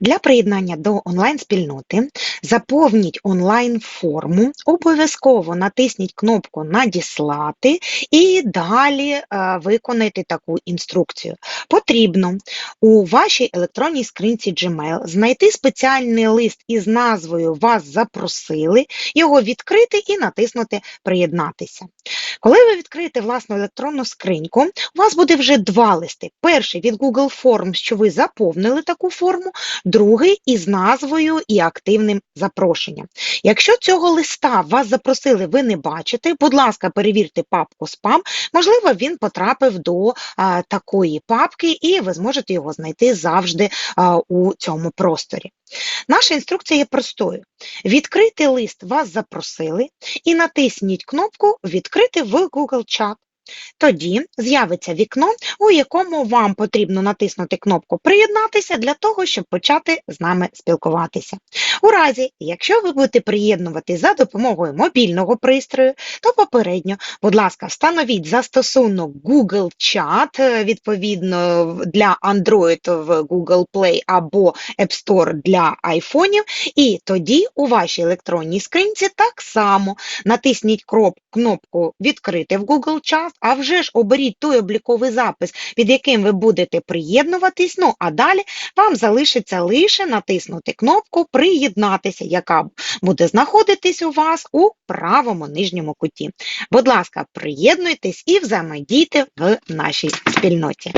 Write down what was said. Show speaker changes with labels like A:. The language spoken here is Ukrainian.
A: Для приєднання до онлайн-спільноти заповніть онлайн-форму, обов'язково натисніть кнопку Надіслати і далі е, виконайте таку інструкцію. Потрібно у вашій електронній скринці Gmail знайти спеціальний лист із назвою Вас запросили, його відкрити і натиснути Приєднатися. Коли ви відкриєте власну електронну скриньку, у вас буде вже два листи. Перший від Google Forms, що ви заповнили таку форму, другий із назвою і активним запрошенням. Якщо цього листа вас запросили, ви не бачите, будь ласка, перевірте папку спам. Можливо, він потрапив до а, такої папки, і ви зможете його знайти завжди а, у цьому просторі. Наша інструкція є простою. Відкрити лист вас запросили і натисніть кнопку Відкрити в Google Chat. Тоді з'явиться вікно, у якому вам потрібно натиснути кнопку Приєднатися для того, щоб почати з нами спілкуватися. У разі, якщо ви будете приєднувати за допомогою мобільного пристрою, то попередньо, будь ласка, встановіть застосунок Google Chat, е, відповідно для Android в Google Play або App Store для айфонів, і тоді у вашій електронній скринці так само натисніть кнопку Відкрити в Google Chat, а вже ж оберіть той обліковий запис, під яким ви будете приєднуватись. Ну а далі вам залишиться лише натиснути кнопку Приєднатися, яка буде знаходитись у вас у правому нижньому куті. Будь ласка, приєднуйтесь і взаємодійте в нашій спільноті.